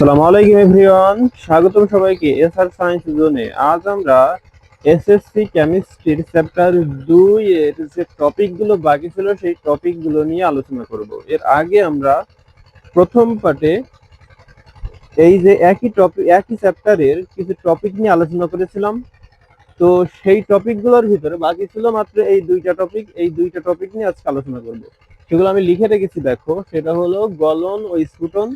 আসসালামু আলাইকুম এভরিওয়ান, স্বাগতম সবাইকে এসআর সায়েন্স জোনে। আজ আমরা এসএসসি কেমিস্ট্রির চ্যাপ্টার দুই এর যে টপিকগুলো বাকি ছিল, সেই টপিকগুলো নিয়ে আলোচনা করব। এর আগে আমরা প্রথম পার্টে এই যে একই টপিক একই চ্যাপ্টারের কিছু টপিক নিয়ে আলোচনা করেছিলাম। তো সেই টপিকগুলোর ভিতরে বাকি ছিল মাত্র এই দুইটা টপিক। এই দুইটা টপিক নিয়ে আজকে আলোচনা করব। সেগুলো আমি লিখে রেখেছি, দেখো। সেটা হলো গলন ও স্ফুটন।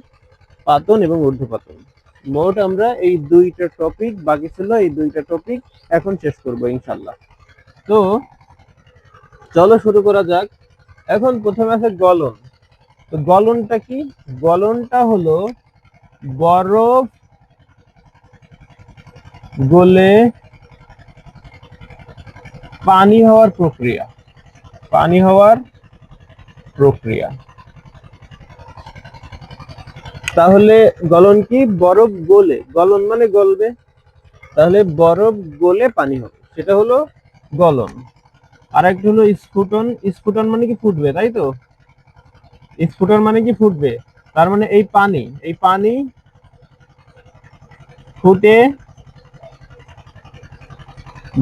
পাতন এবং ঊর্ধ্বপাতন। মোট আমরা এই দুইটা টপিক বাকি ছিল এই দুইটা টপিক এখন শেষ করব ইনশাল্লাহ তো চলো শুরু করা যাক। এখন প্রথমে আছে গলন। তো গলনটা কি? গলনটা হলো বরফ গলে পানি হওয়ার প্রক্রিয়া। পানি হওয়ার প্রক্রিয়া। তাহলে গলন কি? বরফ গলে। গলন মানে গলবে। তাহলে বরফ গলে পানি হবে। সেটা হলো গলন। আর একটা হলো স্ফুটন। স্ফুটন মানে কি ফুটবে, তাই তো? স্ফুটন মানে কি ফুটবে? তার মানে এই পানি এই পানি ফুটে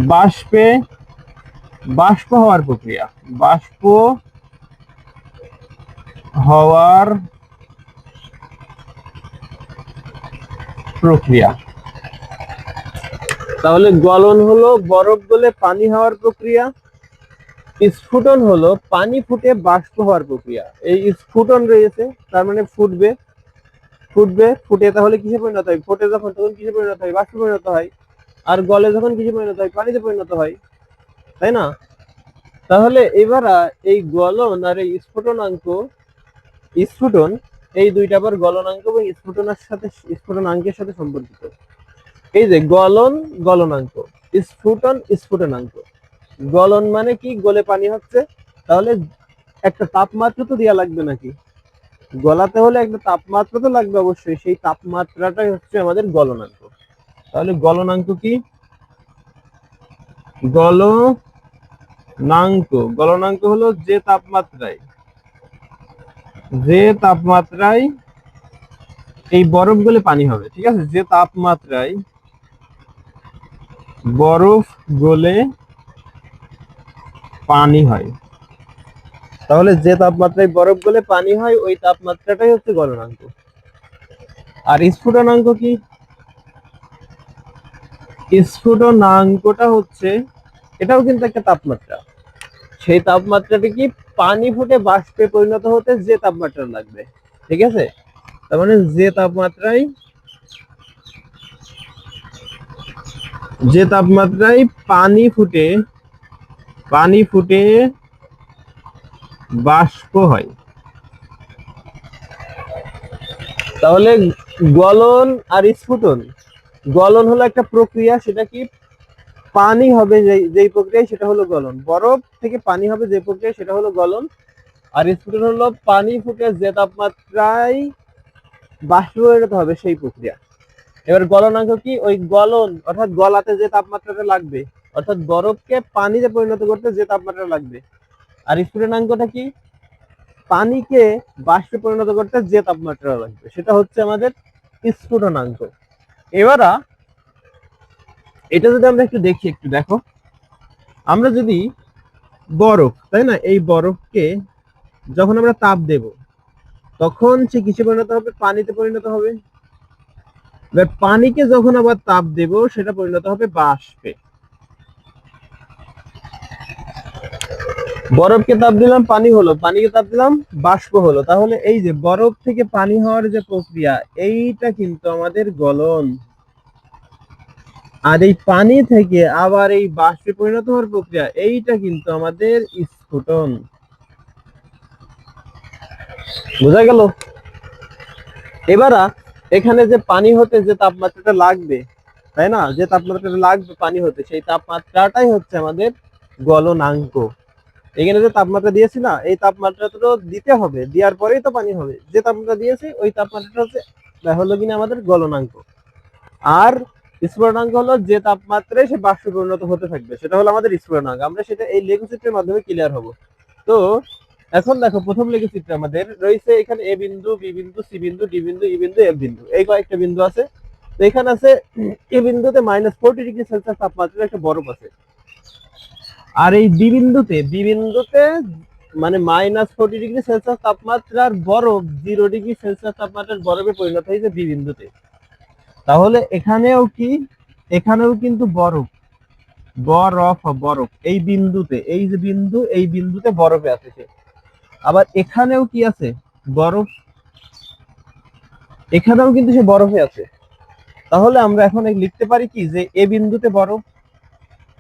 বাষ্পে, বাষ্প হওয়ার প্রক্রিয়া। বাষ্প হওয়ার প্রক্রিয়া। তাহলে গলন হলো বরফ গলে পানি হওয়ার প্রক্রিয়া, স্ফুটন হলো পানি ফুটে বাষ্প হওয়ার প্রক্রিয়া। এই স্ফুটন রয়েছে, তার মানে ফুটবে। ফুটবে, ফুটে তাহলে কিসে পরিণত হয়? ফুটে যখন, তখন কিসে পরিণত হয়? বাষ্পে পরিণত হয়। আর গলে যখন কিসে পরিণত হয়? পানিতে পরিণত হয়। তাই না? তাহলে এবার এই গলন আর এই স্ফুটনাঙ্ক, স্ফুটন এই দুইটা আবার গলনাঙ্ক এবং স্ফুটনের সাথে স্ফুটনাঙ্কের সাথে সম্পর্কিত। এই যে গলন গলনাঙ্ক স্ফুটন স্ফুটনাঙ্ক গলন মানে কি? গলে পানি হচ্ছে। তাহলে একটা তাপমাত্রা তো দেওয়া লাগবে নাকি? গলাতে হলে একটা তাপমাত্রা তো লাগবে অবশ্যই। সেই তাপমাত্রাটাই হচ্ছে আমাদের গলনাঙ্ক তাহলে গলনাঙ্ক কি? গলনাঙ্ক গলনাঙ্ক হলো যে তাপমাত্রায় যে তাপমাত্রায় এই বরফ গলে পানি হবে, ঠিক আছে? যে তাপমাত্রায় বরফ গলে পানি হয়, তাহলে যে তাপমাত্রায় বরফ গলে পানি হয়, ওই তাপমাত্রাটাই হচ্ছে গলনাঙ্ক। আর স্ফুটনাঙ্ক কি? স্ফুটনাঙ্কটা হচ্ছে, এটাও কিন্তু একটা তাপমাত্রা। সেই তাপমাত্রাটা কি পানি ফুটে বাষ্পে পরিণত হতে যে তাপমাত্রা লাগবে? ঠিক আছে? তার মানে যে তাপমাত্রায় যে তাপমাত্রায় পানি ফুটে পানি ফুটে বাষ্প হয়। তাহলে গলন আর স্ফুটন, গলন হলো একটা প্রক্রিয়া, সেটা কি পানি হবে যেই যেই প্রক্রিয়া সেটা হলো গলন। বরফ থেকে পানি হবে যে প্রক্রিয়া সেটা হলো গলন। আর স্ফুটন হলো পানি ফুটে যে তাপমাত্রায় বাষ্পীভূত হবে সেই প্রক্রিয়া। এবার গলনাঙ্ক কি? ওই গলন, অর্থাৎ গলাতে যে তাপমাত্রাটা লাগবে, অর্থাৎ বরফকে পানিতে পরিণত করতে যে তাপমাত্রা লাগবে। আর স্ফুটনাঙ্কটা কি? পানিকে বাষ্পে পরিণত করতে যে তাপমাত্রা লাগবে, সেটা হচ্ছে আমাদের স্ফুটনাঙ্ক। এবারা এটা যদি আমরা একটু দেখি, একটু দেখো। আমরা যদি বরফ, তাই না? এই বরফকে যখন আমরা তাপ দেব, তখন সে কিসে পরিণত হবে? পানিতে পরিণত হবে। এবার পানিকে যখন আবার তাপ দেব, সেটা পরিণত হবে বাষ্পে। বরফকে তাপ দিলাম, পানি হলো। পানিকে তাপ দিলাম, বাষ্প হলো। তাহলে এই যে বরফ থেকে পানি হওয়ার যে প্রক্রিয়া, এইটা কিন্তু আমাদের গলন। আর এই পানি থেকে আবার এই বাষ্পে পরিণত হওয়ার প্রক্রিয়া, এইটা কিন্তু আমাদের স্ফুটন। বোঝা গেল? এবারা এখানে যে পানি হতে যে তাপমাত্রাটা লাগবে, তাই না? যে তাপমাত্রাটা লাগবে পানি হতে, সেই তাপমাত্রাটাই হচ্ছে আমাদের গলনাঙ্ক। এখানে যে তাপমাত্রা দিয়েছি না, এই তাপমাত্রাটা তো দিতে হবে, দেওয়ার পরেই তো পানি হবে। যে তাপমাত্রা দিয়েছি, ওই তাপমাত্রাটা হচ্ছে হলো কিনা আমাদের গলনাঙ্ক। আর স্ফুটনাঙ্ক হলো যে তাপমাত্রায় সে বাষ্পে পরিণত হতে থাকবে। সেটা হলো আমাদের স্ফুটনাঙ্ক আমরা সেটা এই লেখচিত্রের মাধ্যমে ক্লিয়ার হব। তো এখন দেখো, প্রথম লেগেছিটা আমাদের রয়েছে এখানে এ বিন্দু, বি বিন্দু, সি বিন্দু, ডি বিন্দু, ই বিন্দু, এফ বিন্দু। এই কয়েকটা বিন্দু আছে। তো এখানে আছে এ বিন্দুতে মাইনাস ফোরটি ডিগ্রি সেলসিয়াস তাপমাত্রার একটা বরফ আছে। আর এই বি বিন্দুতে বি বিন্দুতে মানে মাইনাস ফোরটি ডিগ্রি সেলসিয়াস তাপমাত্রার বরফ জিরো ডিগ্রি সেলসিয়াস তাপমাত্রার বরফে পরিণত হয়েছে বি বিন্দুতে। তাহলে এখানেও কি? এখানেও কিন্তু বরফ। বরফ বরফ। এই বিন্দুতে, এই যে বিন্দু, এই বিন্দুতে বরফে আছে সে। আবার এখানেও কি আছে? বরফ। এখানেও কিন্তু সে বরফে আছে। তাহলে আমরা এখন লিখতে পারি কি? যে এ বিন্দুতে বরফ,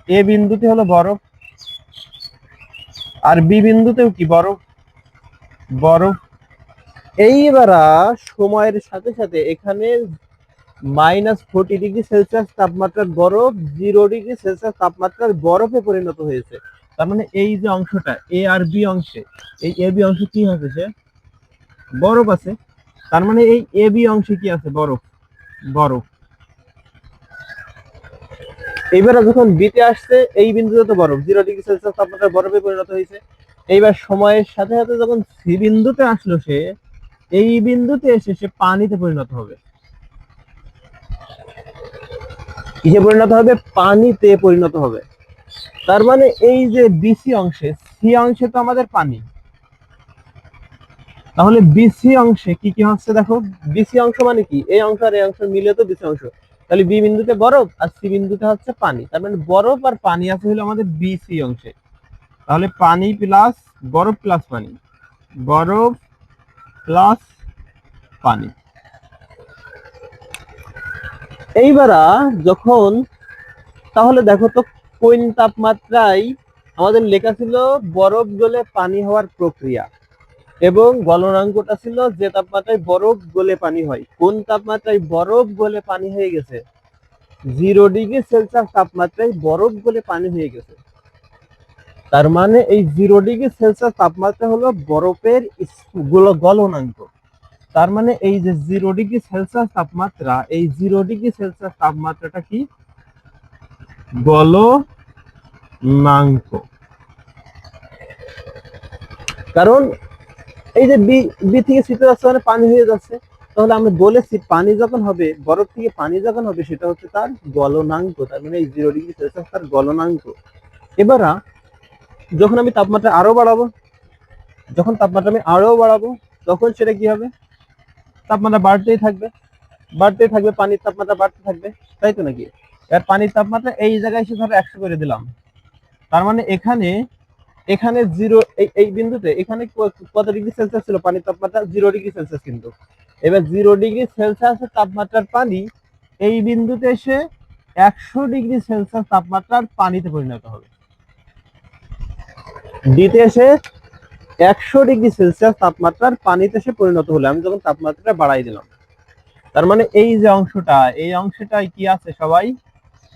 এ বিন্দুতে হলো বরফ, আর বি বিন্দুতেও কি? বরফ বরফ। এইবার সময়ের সাথে সাথে এখানে মাইনাস ফোর্টি ডিগ্রি সেলসিয়াস তাপমাত্রার বরফ, জিরো ডিগ্রি সেলসিয়াস তাপমাত্রার বরফে পরিণত হয়েছে। তার মানে এই যে অংশটা, এ আর বি অংশে, এই এ বি অংশে কি সে? বরফ আছে। তার মানে এই এ বি অংশে কি আছে? বরফ। বরফ। এইবার যখন বিতে আসছে, এই বিন্দুতে তো বরফ, জিরো ডিগ্রি সেলসিয়াস তাপমাত্রার বরফে পরিণত হয়েছে। এইবার সময়ের সাথে সাথে যখন সি বিন্দুতে আসলো সে, এই বিন্দুতে এসে সে পানিতে পরিণত হবে। কিসে পরিণত হবে, পানিতে পরিণত হবে। তার মানে এই যে বিসি অংশে সি অংশে তো আমাদের পানি। তাহলে বিসি অংশে কি কি হচ্ছে দেখো? বিসি অংশ মানে কি? এই অংশ আর এই অংশ মিলে তো বিসি অংশ। তাহলে বি বিন্দুতে বরফ আর সি বিন্দুতে হচ্ছে পানি। তার মানে বরফ আর পানি আছে হলো আমাদের বিসি অংশে। তাহলে পানি প্লাস বরফ প্লাস পানি। বরফ প্লাস পানি। এইবারা যখন, তাহলে দেখো তো কোন তাপমাত্রায় আমাদের লেখা ছিল বরফ গলে পানি হওয়ার প্রক্রিয়া এবং গলনাঙ্কটা ছিল যে তাপমাত্রায় বরফ গলে পানি হয়। কোন তাপমাত্রায় বরফ গলে পানি হয়ে গেছে? জিরো ডিগ্রি সেলসিয়াস তাপমাত্রায় বরফ গলে পানি হয়ে গেছে। তার মানে এই জিরো ডিগ্রি সেলসিয়াস তাপমাত্রা হলো বরফের গুলো- গলনাঙ্ক। তার মানে এই যে জিরো ডিগ্রি সেলসিয়াস তাপমাত্রা, এই জিরো ডিগ্রি সেলসিয়াস তাপমাত্রাটা কি? গলনাঙ্ক। কারণ এই যে বি থেকে শীতে যাচ্ছে মানে পানি হয়ে যাচ্ছে, তাহলে আমরা বলেছি পানি যখন হবে, বরফ থেকে পানি যখন হবে, সেটা হচ্ছে তার গলনাঙ্ক, তার মানে এই জিরো ডিগ্রি সেলসিয়াস তার গলনাঙ্ক। এবার যখন আমি তাপমাত্রা আরও বাড়াবো, যখন তাপমাত্রা আমি আরও বাড়াবো, তখন সেটা কি হবে? তাপমাত্রা বাড়তেই থাকবে। বাড়তেই থাকবে, পানির তাপমাত্রা বাড়তে থাকবে। তাই তো নাকি? এবার পানির তাপমাত্রা এই জায়গায় এসে ধরো একশো করে দিলাম। তার মানে এখানে এখানে জিরো এই এই বিন্দুতে এখানে কত ডিগ্রি সেলসিয়াস ছিল? পানির তাপমাত্রা জিরো ডিগ্রি সেলসিয়াস কিন্তু। এবার জিরো ডিগ্রি সেলসিয়াসের তাপমাত্রার পানি এই বিন্দুতে এসে একশো ডিগ্রি সেলসিয়াস তাপমাত্রার পানিতে পরিণত হবে। ডিতে এসে একশো ডিগ্রি সেলসিয়াস তাপমাত্রার পানিতে সে পরিণত হলো। আমি যখন তাপমাত্রাটা বাড়াই দিলাম, তার মানে এই যে অংশটা, এই অংশটাই কি আছে সবাই?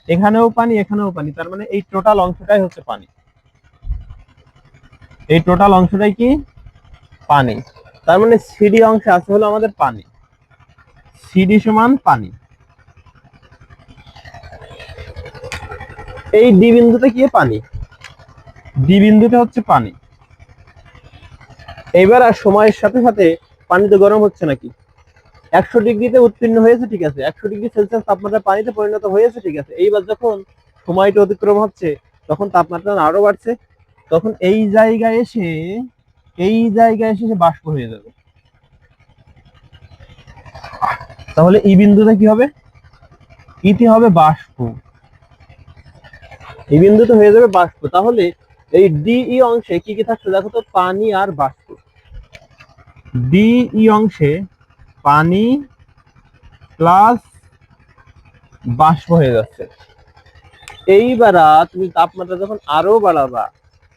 এখানেও পানি এখানেও পানি, তার মানে এই টোটাল অংশটাই হচ্ছে পানি। এই টোটাল অংশটাই কি? পানি। তার মানে সিডি অংশে আছে হলো আমাদের পানি। সিডি সমান পানি। এই ডি বিন্দুতে কি? পানি। ডি বিন্দুতে হচ্ছে পানি। এইবার আর সময়ের সাথে সাথে পানিতে গরম হচ্ছে নাকি? একশো ডিগ্রিতে উত্তীর্ণ হয়েছে, ঠিক আছে। একশো ডিগ্রি সেলসিয়াস তাপমাত্রা পানিতে পরিণত হয়েছে, ঠিক আছে। এইবার যখন সময়টা অতিক্রম হচ্ছে, তখন তাপমাত্রা আরও বাড়ছে। তখন এই জায়গায় এসে, এই জায়গায় এসে সে বাষ্প হয়ে যাবে। তাহলে এই বিন্দুতে কি হবে? ইতি হবে বাষ্প। এই বিন্দুতে হয়ে যাবে বাষ্প। তাহলে এই ডিই অংশে কি কি থাকছে? দেখো তো, পানি আর বাষ্প। ডিই অংশে পানি প্লাস বাষ্প হয়ে যাচ্ছে। এইবারা তুমি তাপমাত্রা যখন আরও বাড়াবা,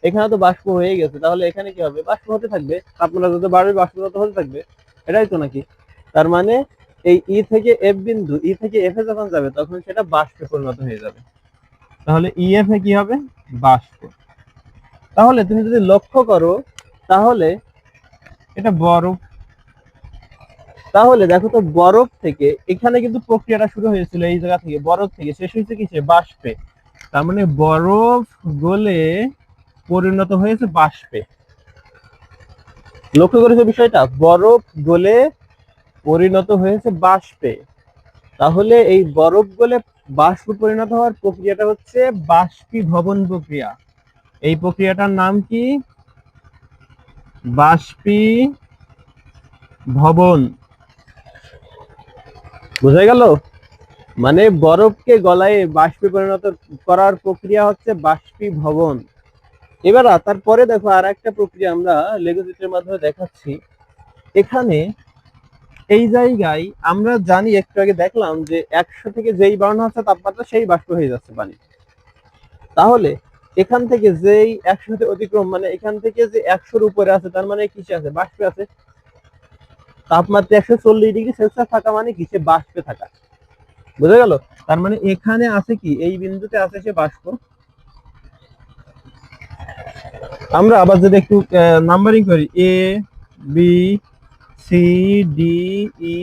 এখানে তো বাষ্প হয়ে গেছে, তাহলে এখানে কি হবে? বাষ্প হতে থাকবে, তাপমাত্রা যত বাড়বে বাষ্প তত হতে থাকবে। এটাই তো নাকি? তার মানে এই ই থেকে এফ বিন্দু ই থেকে এফ এ যখন যাবে, তখন সেটা বাষ্পে পরিণত হয়ে যাবে। তাহলে ই এফ এ কি হবে? বাষ্প। তাহলে তুমি যদি লক্ষ্য করো, তাহলে এটা বরফ। তাহলে দেখো তো বরফ থেকে এখানে কিন্তু প্রক্রিয়াটা শুরু হয়েছিল এই জায়গা থেকে, বরফ থেকে। শেষ হয়েছে কিসে? বাষ্পে। তার মানে বরফ গলে পরিণত হয়েছে বাষ্পে। লক্ষ্য করেছ বিষয়টা? বরফ গলে পরিণত হয়েছে বাষ্পে। তাহলে এই বরফ গলে বাষ্প পরিণত হওয়ার প্রক্রিয়াটা হচ্ছে বাষ্পীভবন প্রক্রিয়া। এই প্রক্রিয়াটার নাম কি? বাষ্পী ভবন। বোঝা গেল? মানে বরফকে গলায় বাষ্পে পরিণত করার প্রক্রিয়া হচ্ছে বাষ্পীভবন এবার তারপরে দেখো আর একটা প্রক্রিয়া আমরা লেগোচিত্রের মাধ্যমে দেখাচ্ছি। এখানে এই জায়গায় আমরা জানি, একটু আগে দেখলাম যে একশো থেকে যেই বাড়ানো হচ্ছে তাপমাত্রা সেই বাষ্প হয়ে যাচ্ছে পানি। তাহলে এখান থেকে যেই একশোতে অতিক্রম মানে এখান থেকে যে একশোর উপরে আছে, তার মানে কিসে আছে? বাষ্পে আছে। তাপমাত্রা একশো চল্লিশ ডিগ্রি সেলসিয়াস থাকা মানে কিসে? বাষ্পে থাকা। বুঝা গেল? তার মানে এখানে আছে কি? এই বিন্দুতে আছে সে বাষ্প। আমরা আবার যদি একটু নাম্বারিং করি। A B C D E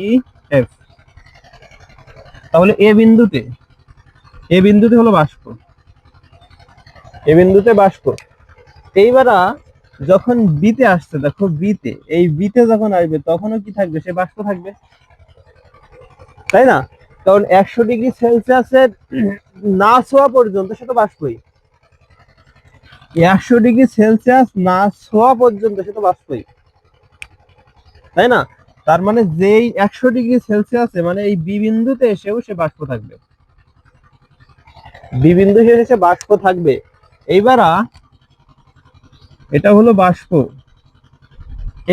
F তাহলে এ বিন্দুতে এ বিন্দুতে হলো বাষ্প। এ বিন্দুতে বাষ্প এইবার যখন বিতে আসছে, দেখো বিতে, এই বিতে যখন আসবে, তখনও কি থাকবে? সে বাষ্প থাকবে। তাই না? কারণ একশো ডিগ্রি সেলসিয়াসের না ছোঁয়া পর্যন্ত সে তো বাষ্পই। একশো ডিগ্রি সেলসিয়াস না ছোঁয়া পর্যন্ত সে তো বাষ্পই। তাই না? তার মানে যেই একশো ডিগ্রি সেলসিয়াসে মানে এই বি বিন্দুতে এসেও সে বাষ্প থাকবে। বি বিন্দু এসে বাষ্প থাকবে। এইবার এটা হলো বাষ্প।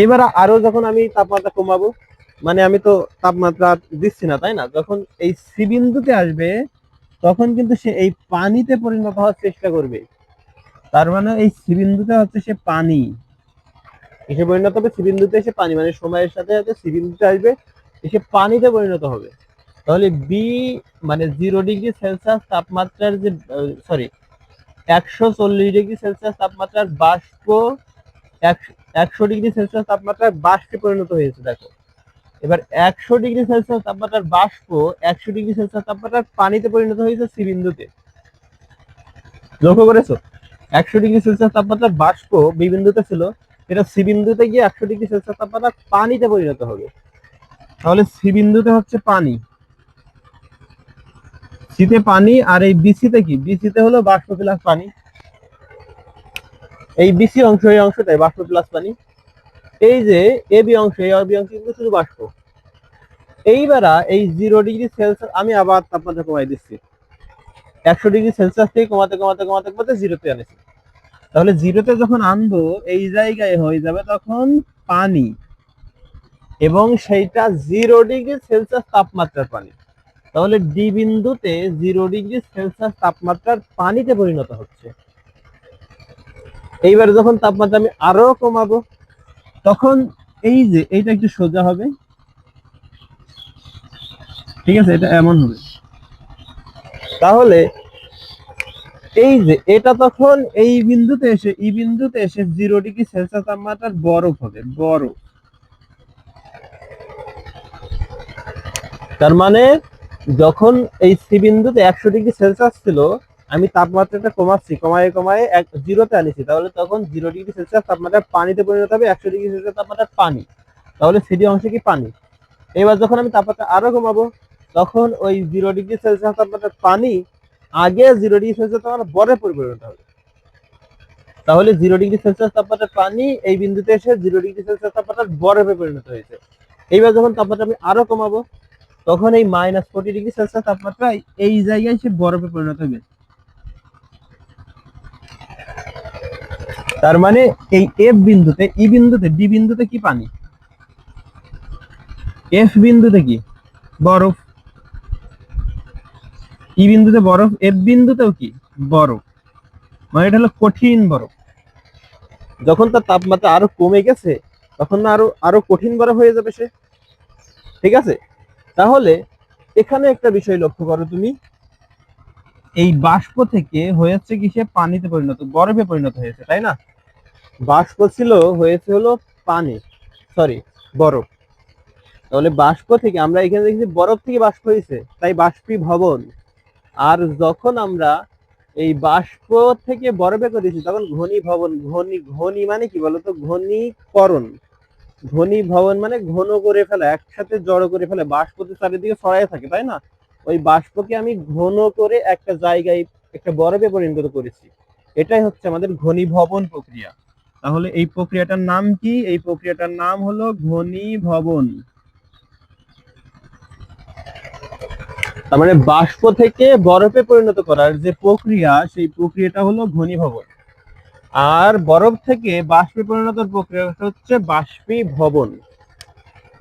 এইবার আরও যখন আমি তাপমাত্রা কমাবো মানে আমি তো তাপমাত্রা দিচ্ছি না, তাই না? যখন এই সি বিন্দুতে আসবে, তখন কিন্তু সে এই পানিতে পরিণত হওয়ার চেষ্টা করবে। তার মানে এই সি হচ্ছে সে পানি। এসে পরিণত হবে সি বিন্দুতে এসে পানি মানে সময়ের সাথে সাথে সি বিন্দুতে আসবে, এসে পানিতে পরিণত হবে। তাহলে বি মানে জিরো ডিগ্রি সেলসিয়াস তাপমাত্রার যে সরি একশো চল্লিশ ডিগ্রি সেলসিয়াস তাপমাত্রার বাষ্প, একশো ডিগ্রি সেলসিয়াস তাপমাত্রার বাষ্পে পরিণত হয়েছে, দেখো। এবার একশো ডিগ্রি সেলসিয়াস তাপমাত্রার বাষ্প, একশো ডিগ্রি সেলসিয়াস তাপমাত্রার পানিতে পরিণত হয়েছে সি বিন্দুতে। লক্ষ্য করেছ? একশো ডিগ্রি সেলসিয়াস তাপমাত্রার বাষ্প বি ছিল, এটা সি গিয়ে একশো ডিগ্রি সেলসিয়াস তাপমাত্রা পানিতে পরিণত হবে। তাহলে সি বিন্দুতে হচ্ছে পানি। সিতে পানি আর এই বিসিতে কি? বিসিতে হলো বাষ্প প্লাস পানি। এই বিসি অংশ, এই অংশটাই বাষ্প প্লাস পানি। এই যে এ বি অংশ এই বি অংশ কিন্তু শুধু বাষ্প। এইবার এই জিরো ডিগ্রি সেলসিয়াস, আমি আবার তাপমাত্রা কমাই দিচ্ছি। একশো ডিগ্রি সেলসিয়াস থেকে কমাতে কমাতে কমাতে কমাতে জিরোতে আনেছি। তাহলে জিরোতে যখন আনব, এই জায়গায় হয়ে যাবে তখন পানি। এবং সেইটা জিরো ডিগ্রি সেলসিয়াস তাপমাত্রার পানি। তাহলে ডি বিন্দুতে জিরো ডিগ্রি সেলসিয়াস তাপমাত্রার পানিতে পরিণত হচ্ছে। এইবার যখন তাপমাত্রা আমি আরও কমাবো, তখন এই যে এইটা একটু সোজা হবে। ঠিক আছে, এটা এমন হবে। তাহলে এই যে এটা তখন এই বিন্দুতে এসে, এই বিন্দুতে এসে জিরো ডিগ্রি সেলসিয়াস তাপমাত্রার বরফ হবে, বরফ। তার মানে যখন এই সি বিন্দুতে একশো ডিগ্রি সেলসিয়াস ছিল, আমি তাপমাত্রাটা কমাচ্ছি, কমায় কমায় এক জিরোতে আনিছি। তাহলে তখন জিরো ডিগ্রি সেলসিয়াস তাপমাত্রা পানিতে পরিণত হবে, একশো ডিগ্রি সেলসিয়াস তাপমাত্রা পানি। তাহলে সিডি অংশে কি পানি? এবার যখন আমি তাপমাত্রা আরও কমাবো, তখন ওই জিরো ডিগ্রি সেলসিয়াস তাপমাত্রা পানি আগে জিরো ডিগ্রি সেলসিয়াস তাপমাত্রা বরফে পরিণত হবে। তাহলে জিরো ডিগ্রি সেলসিয়াস তাপমাত্রার পানি এই বিন্দুতে এসে জিরো ডিগ্রি সেলসিয়াস তাপমাত্রার বরফে পরিণত হয়েছে। এইবার যখন তাপমাত্রা আমি আরও কমাবো তখন এই মাইনাস ফোর্টি ডিগ্রি সেলসিয়াস তাপমাত্রা এই জায়গায় সে বরফে পরিণত হবে। তার মানে এই এফ বিন্দুতে ই বিন্দুতে ডি বিন্দুতে কি পানি? এফ বিন্দুতে কি? বরফ। ই বিন্দুতে বরফ এফ বিন্দুতেও কি? বরফ। মানে এটা হলো কঠিন বরফ। যখন তার তাপমাত্রা আরও কমে গেছে, তখন না আরও আরও কঠিন বরফ হয়ে যাবে সে। ঠিক আছে? তাহলে এখানে একটা বিষয় লক্ষ্য করো তুমি। এই বাষ্প থেকে হয়েছে কি সে পানিতে পরিণত, বরফে পরিণত হয়েছে, তাই না? বাষ্প ছিল, হয়েছে হলো পানি সরি বরফ। তাহলে বাষ্প থেকে আমরা এখানে দেখেছি বরফ থেকে বাষ্প হয়েছে, তাই বাষ্পী ভবন। আর যখন আমরা এই বাষ্প থেকে বরফে করেছি তখন ঘনী ভবন ঘনী ঘনী মানে কি বলতো? ঘনীকরণ। ঘনীভবন মানে ঘন করে ফেলা, একসাথে জড়ো করে ফেলে বাষ্প তো চারিদিকে ছড়াই থাকে, তাই না? ওই বাষ্পকে আমি ঘন করে একটা জায়গায় একটা বরফে পরিণত করেছি। এটাই হচ্ছে আমাদের ঘনীভবন প্রক্রিয়া। তাহলে এই প্রক্রিয়াটার নাম কি? এই প্রক্রিয়াটার নাম হলো ঘনীভবন তার মানে বাষ্প থেকে বরফে পরিণত করার যে প্রক্রিয়া, সেই প্রক্রিয়াটা হলো ঘনীভবন আর বরফ থেকে বাষ্পে পরিণত প্রক্রিয়াটা হচ্ছে বাষ্পীভবন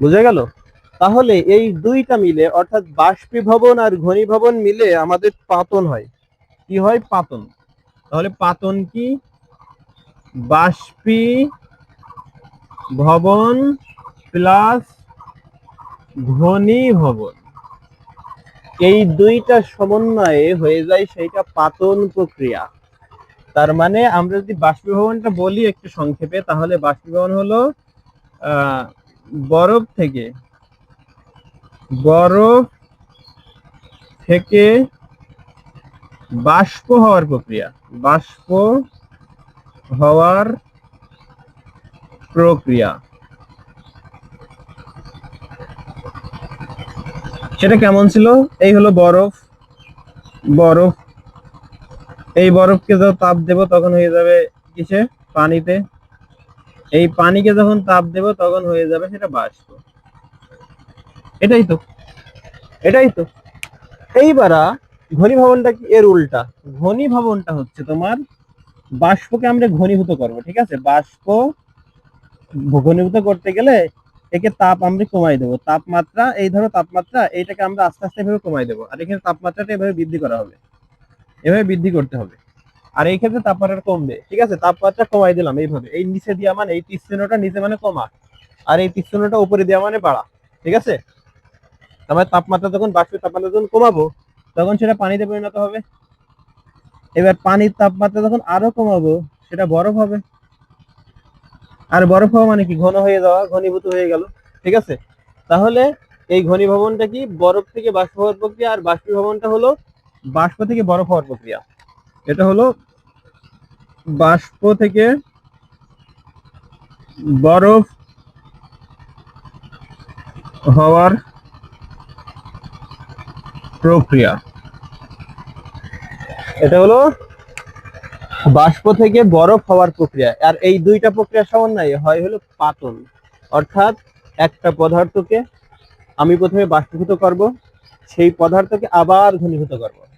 বুঝা গেল? তাহলে এই দুইটা মিলে, অর্থাৎ বাষ্পীভবন আর ঘনীভবন মিলে আমাদের পাতন হয়। কি হয়? পাতন। তাহলে পাতন কি? বাষ্পী ভবন প্লাস ঘনীভবন। এই দুইটা সমন্বয়ে হয়ে যায় সেইটা পাতন প্রক্রিয়া। তার মানে আমরা যদি বাষ্পীভবনটা বলি একটু সংক্ষেপে, তাহলে বাষ্পীভবন হলো বরফ থেকে বরফ থেকে বাষ্প হওয়ার প্রক্রিয়া, বাষ্প হওয়ার প্রক্রিয়া। সেটা কেমন ছিল? এই হলো বরফ বরফ এই বরফকে যখন তাপ দেব, তখন হয়ে যাবে কিসে? পানিতে। এই পানিকে যখন তাপ দেব, তখন হয়ে যাবে সেটা বাষ্প। এটাই তো। এটাই তো। এইবার ঘনীভবনটা কি এর উল্টা? ঘনীভবনটা হচ্ছে তোমার বাষ্পকে আমরা ঘনীভূত করব, ঠিক আছে? বাষ্প ঘনীভূত করতে গেলে একে তাপ আমরা কমাই দেবো। তাপমাত্রা, এই ধরো তাপমাত্রা, এইটাকে আমরা আস্তে আস্তে এভাবে কমাই দেবো। আর এখানে তাপমাত্রাটা এভাবে বৃদ্ধি করা হবে। এভাবে বৃদ্ধি করতে হবে। আর এই ক্ষেত্রে তাপমাত্রা কমবে, ঠিক আছে? তাপমাত্রা কমাই দিলাম এইভাবে। এই নিচে দেওয়া মানে এই তীক্ষ্ণটা নিচে মানে কমা, আর এই তীক্ষ্ণটা উপরে দেওয়া মানে বাড়া, ঠিক আছে? তারপরে তাপমাত্রা যখন বাষ্পের তাপমাত্রা যখন কমাবো, তখন সেটা পানিতে পরিণত হবে। এবার পানির তাপমাত্রা যখন আরও কমাবো, সেটা বরফ হবে। আর বরফ হওয়া মানে কি? ঘন হয়ে যাওয়া, ঘনীভূত হয়ে গেল, ঠিক আছে? তাহলে এই ঘনীভবনটা কি? বরফ থেকে বাষ্প প্রক্রিয়া, আর বাষ্পীভবনটা হলো বাষ্প থেকে বরফ হওয়ার প্রক্রিয়া। এটা হলো বাষ্প থেকে বরফ হওয়ার প্রক্রিয়া। এটা হলো বাষ্প থেকে বরফ হওয়ার প্রক্রিয়া। আর এই দুইটা প্রক্রিয়া সমন্বয়ে হয় হলো পাতন। অর্থাৎ একটা পদার্থকে আমি প্রথমে বাষ্পীভূত করব, সেই পদার্থকে আবার ঘনীভূত করব।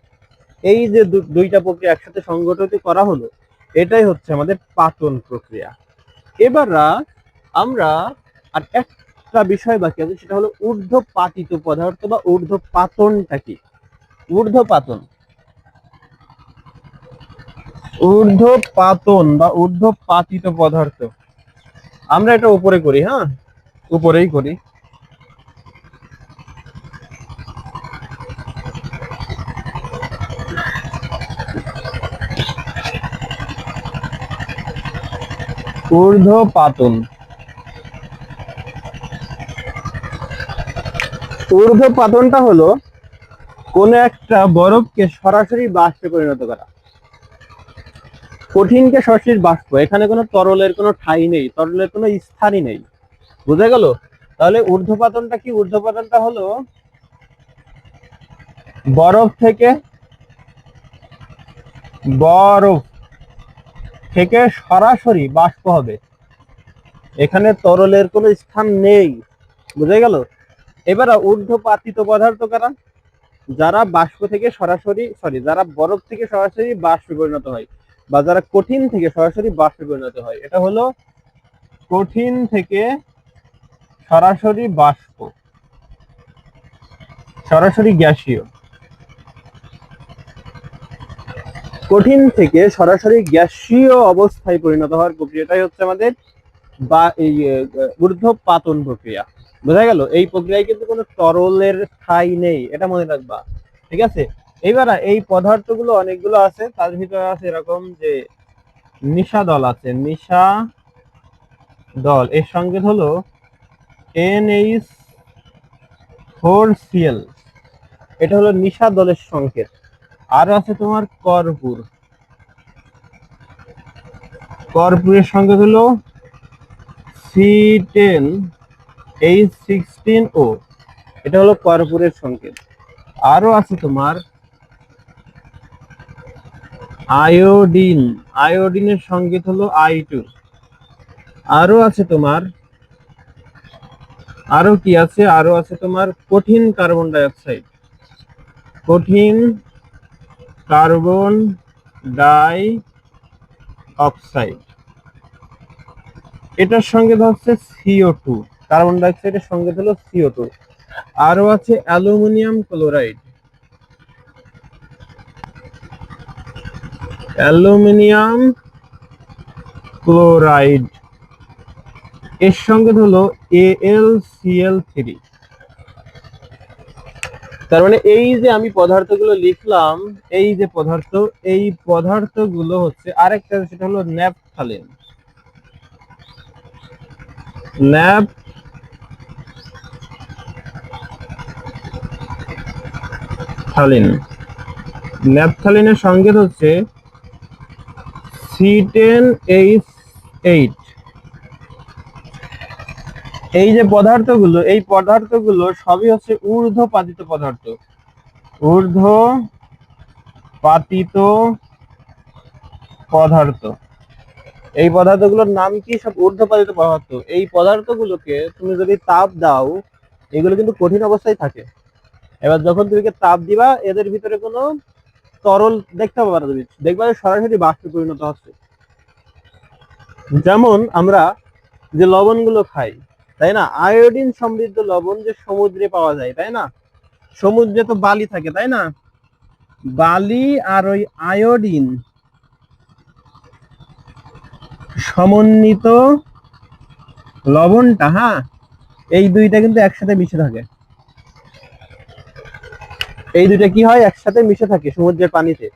এই যে দুইটা প্রক্রিয়া একসাথে সংগঠিত করা হলো, এটাই হচ্ছে আমাদের পাতন প্রক্রিয়া। এবার আমরা আর একটা বিষয় বাকি আছে, সেটা হলো ঊর্ধ্ব পাতিত পদার্থ বা ঊর্ধ্ব পাতনটা কি? ঊর্ধ্ব পাতন ঊর্ধ্ব পাতন বা ঊর্ধ্ব পাতিত পদার্থ। আমরা এটা উপরে করি হ্যাঁ? উপরেই করি। ঊর্ধ্ব পাতন ঊর্ধ্ব পাতনটা হলো কোন একটা বরফকে সরাসরি বাষ্পে পরিণত করা। কঠিনকে সরাসরি বাষ্প, এখানে কোনো তরলের কোনো ঠাই নেই, তরলের কোনো স্থানই নেই। বুঝা গেল? তাহলে ঊর্ধ্বপাতনটা কি? ঊর্ধ্বপাতনটা হলো বরফ থেকে বরফ থেকে সরাসরি বাষ্প হবে। এখানে তরলের কোনো স্থান নেই। বুঝে গেল? এবার ঊর্ধ্বপাতিত পদার্থ কারা? যারা বাষ্প থেকে সরাসরি সরি যারা বরফ থেকে সরাসরি বাষ্পে পরিণত হয় বা যারা কঠিন থেকে সরাসরি বাষ্পে পরিণত হয়। এটা হলো কঠিন থেকে সরাসরি বাষ্প, সরাসরি গ্যাসীয়। কঠিন থেকে সরাসরি গ্যাসীয় অবস্থায় পরিণত হওয়ার প্রক্রিয়াটাই হচ্ছে আমাদের বা এই আহ, ঊর্ধ্বপাতন প্রক্রিয়া। বোঝা গেল? এই প্রক্রিয়ায় কিন্তু কোনো তরলের ঠাই নেই এটা মনে রাখবা। ঠিক আছে? এইবার এই পদার্থগুলো অনেকগুলো আছে তার ভিতরে আছে এরকম যে নিশা দল আছে। নিশা দল। এর সঙ্গে হলো এনএইচ ফোর সিএল। এটা হলো নিশা দলের সংকেত। আর আছে তোমার কর্পূর। C ten H sixteen O এটা হলো কর্পূরের সংকেত আরও আছে তোমার আয়োডিন। আয়োডিনের সংকেত হলো আই টু। আরও আছে তোমার, আরও কি আছে? আরও আছে তোমার কঠিন কার্বন ডাই অক্সাইড কঠিন কার্বন ডাই অক্সাইড। এটার সঙ্গে হচ্ছে সিও টু কার্বন ডাই অক্সাইডের সঙ্গে হলো সিও টু আরও আছে অ্যালুমিনিয়াম ক্লোরাইড। Aluminium chloride. এর সঙ্গে হলো এল সিএল থ্রি তার মানে এই যে আমি পদার্থগুলো লিখলাম, এই যে পদার্থ, এই পদার্থগুলো হচ্ছে আরেকটা, সেটা হলো ন্যাপথালিন। ন্যাপ থালিন ন্যাপথালিনের সংকেত হচ্ছে সি টেন এইচ এইট এই যে পদার্থগুলো, এই পদার্থগুলো সবই হচ্ছে ঊর্ধ্ব পাতিত পদার্থ। ঊর্ধ্ব পাতিত পদার্থ। এই পদার্থগুলোর নাম কি? সব ঊর্ধ্বপাতিত পদার্থ। এই পদার্থগুলোকে তুমি যদি তাপ দাও, এগুলো কিন্তু কঠিন অবস্থায় থাকে। এবার যখন তুমি তাপ দিবা, এদের ভিতরে কোনো তরল দেখতে পাবে না তুমি। দেখবা সরাসরি বাষ্পে পরিণত হচ্ছে। যেমন আমরা যে লবণগুলো খাই তাই না? আয়োডিন সমৃদ্ধ লবণ যে সমুদ্রে পাওয়া যায়, তাই না? সমুদ্রে তো বালি থাকে, তাই না? বালি আর ওই আয়োডিন সমন্বিত লবণটা হ্যাঁ? এই দুইটা কিন্তু একসাথে মিশে থাকে। এই দুইটা কি হয়? একসাথে মিশে থাকে সমুদ্রের পানিতে।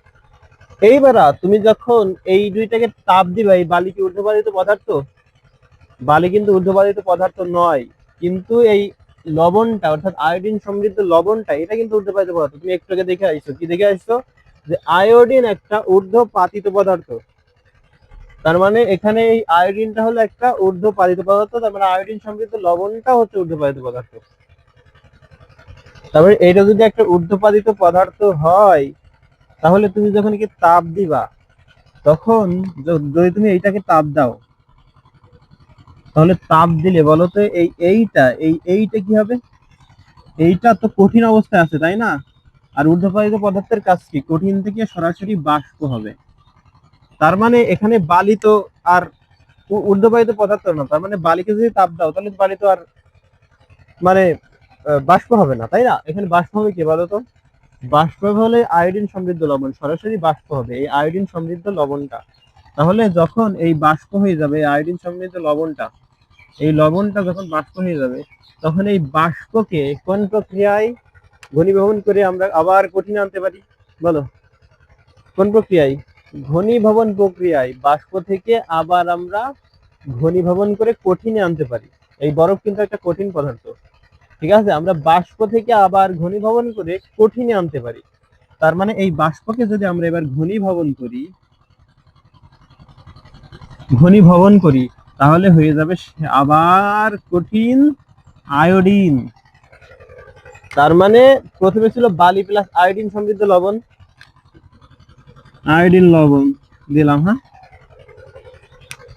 এইবারা তুমি যখন এই দুইটাকে তাপ দিবা, এই বালি কি ঊর্ধ্বপাতিত পদার্থ বালি কিন্তু ঊর্ধ্বপাতিত পদার্থ নয়, কিন্তু এই লবণটা, অর্থাৎ আয়োডিন সমৃদ্ধ লবণটা, এটা কিন্তু ঊর্ধ্বপাতিত পদার্থ। তুমি একটু আগে দেখে আসছো, কি দেখে আসছো? যে আয়োডিন একটা ঊর্ধ্বপাতিত পদার্থ। তার মানে এখানে এই আয়োডিনটা হলো একটা ঊর্ধ্বপাতিত পদার্থ, তার মানে আয়োডিন সমৃদ্ধ লবণটা হচ্ছে ঊর্ধ্বপাতিত পদার্থ। তারপরে এটা যদি একটা ঊর্ধ্বপাতিত পদার্থ হয়, তাহলে তুমি যখন কি তাপ দিবা, তখন যদি তুমি এইটাকে তাপ দাও তাহলে তাপ দিলে বলো তো, এই এইটা এই এইটা কি হবে? এইটা তো কঠিন অবস্থায় আছে, তাই না? আর ঊর্ধ্বপাতিত পদার্থের কাজ কি? কঠিন থেকে সরাসরি বাষ্প হবে। তার মানে এখানে বালি তো আর ঊর্ধ্বপাতিত পদার্থ না, তার মানে বালিকে যদি তাপ দাও, তাহলে বালি তো আর মানে বাষ্প হবে না, তাই না? এখানে বাষ্প হবে কি বলো তো? বাষ্প হলে আয়োডিন সমৃদ্ধ লবণ, সরাসরি বাষ্প হবে এই আয়োডিন সমৃদ্ধ লবণটা। তাহলে যখন এই বাষ্প হয়ে যাবে আয়োডিন সমৃদ্ধ লবণটা এই লবণটা যখন বাষ্প হয়ে যাবে, তখন এই বাষ্পকে কোন প্রক্রিয়ায় ঘনীভবন করে আমরা আবার কঠিনে আনতে পারি। বলো? কোন প্রক্রিয়ায় ঘনীভবন প্রক্রিয়ায় বাষ্প থেকে আবার আমরা ঘনীভবন করে কঠিনে আনতে পারি। এই বরফ কিন্তু একটা কঠিন পদার্থ। ঠিক আছে? আমরা বাষ্প থেকে আবার ঘনীভবন করে কঠিনে আনতে পারি। তার মানে এই বাষ্পকে যদি আমরা এবার ঘনীভবন করি ঘনীভবন করি তাহলে হয়ে যাবে আবার কঠিন আয়োডিন। তার মানে প্রথমে ছিল বালি প্লাস আয়োডিন সমৃদ্ধ লবণ। আয়োডিন লবণ দিলাম হ্যাঁ?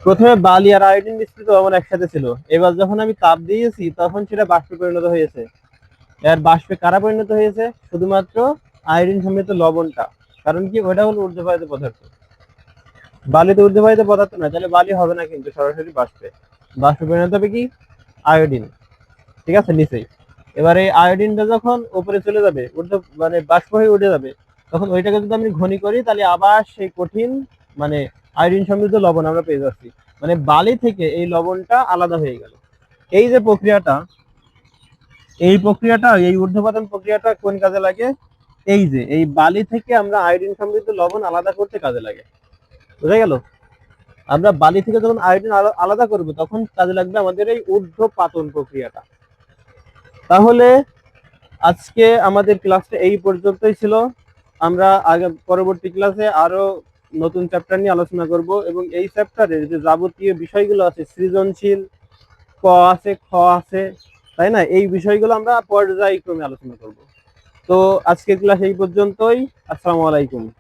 প্রথমে বালি আর আয়োডিন মিশ্রিত লবণ একসাথে ছিল। এবার যখন আমি তাপ দিয়েছি তখন সেটা বাষ্পে পরিণত হয়েছে। এর বাষ্পে কারা পরিণত হয়েছে? শুধুমাত্র আয়োডিন সমৃদ্ধ লবণটা। কারণ কি? ওটা হলো ঊর্ধ্বপাতিত পদার্থ। বালি তো ঊর্ধ্বপাতিত পদার্থ না, তাহলে বালি হবে না কিন্তু সরাসরি বাষ্পে। বাষ্পে পরিণত হবে কি? আয়োডিন। ঠিক আছে? নিচেই। এবারে আয়োডিনটা যখন উপরে চলে যাবে, ঊর্ধ্ব মানে বাষ্প হয়ে উঠে যাবে, তখন ওইটাকে যদি আমি ঘনী করি, তাহলে আবার সেই কঠিন মানে আয়োডিন সমৃদ্ধ লবণ আমরা পেয়ে যাচ্ছি। মানে বালি থেকে এই লবণটা আলাদা হয়ে গেল। এই যে প্রক্রিয়াটা, এই প্রক্রিয়াটা, এই ঊর্ধ্বপাতন প্রক্রিয়াটা কোন কাজে লাগে? এই যে, এই বালি থেকে আমরা আয়োডিন সমৃদ্ধ লবণ আলাদা করতে কাজে লাগে। বুঝা গেল? আমরা বালি থেকে যখন আয়োডিন আলা- আলাদা করব, তখন কাজে লাগবে আমাদের এই ঊর্ধ্বপাতন প্রক্রিয়াটা। তাহলে আজকে আমাদের ক্লাসটা এই পর্যন্তই ছিল। আমরা আগে পরবর্তী ক্লাসে আরও নতুন চ্যাপ্টার নিয়ে আলোচনা করব এবং এই চ্যাপ্টারের যে যাবতীয় বিষয়গুলো আছে, সৃজনশীল, ক আছে, খ আছে, তাই না? এই বিষয়গুলো আমরা পর্যায়ক্রমে আলোচনা করব। তো আজকের ক্লাস এই পর্যন্তই। আসসালামু আলাইকুম।